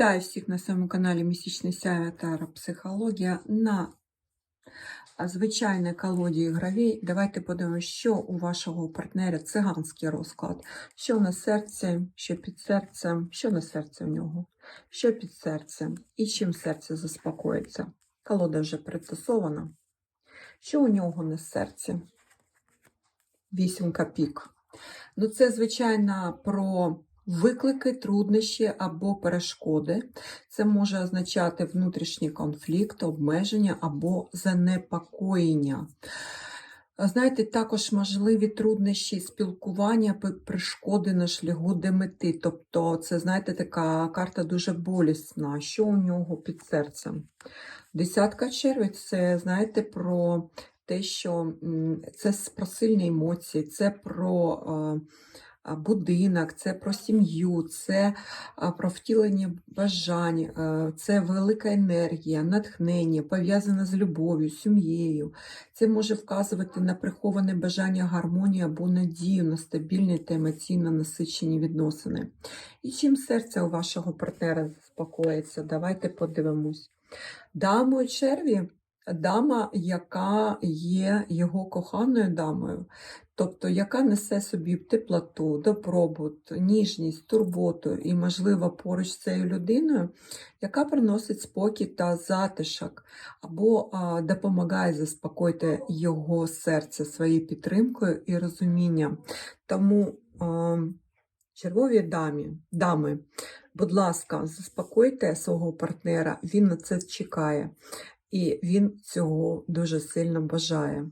Вітаю всіх на своєму каналі Місячний Сяйва та Психологія на звичайній колоді ігровій. Давайте подивимося, що у вашого партнера циганський розклад. Що на серці, що під серцем, що на серці у нього, що під серцем і чим серце заспокоїться. Колода вже притасована. Що у нього на серці? Вісім копік. Ну, це, звичайно, про виклики, труднощі або перешкоди. Це може означати внутрішній конфлікт, обмеження або занепокоєння. Знаєте, також можливі труднощі спілкування, пе- перешкоди на шляху до мети. Тобто, це, знаєте, така карта дуже болісна. Що у нього під серцем? Десятка червень це, знаєте, про те, що це про сильні емоції, це про е, будинок, це про сім'ю, це про втілення бажань, е, це велика енергія, натхнення, пов'язане з любов'ю, сім'єю. Це може вказувати на приховане бажання гармонії або надію на стабільні та емоційно насичені відносини. І чим серце у вашого партнера заспокоїться? Давайте подивимось. Дамою черві дама, яка є його коханою дамою, тобто яка несе собі теплоту, добробут, ніжність, турботу і, можливо, поруч з цією людиною, яка приносить спокій та затишок, або а, допомагає заспокоїти його серце своєю підтримкою і розумінням. Тому а, червові дамі, дами, будь ласка, заспокойте свого партнера, він на це чекає. І він цього дуже сильно бажає.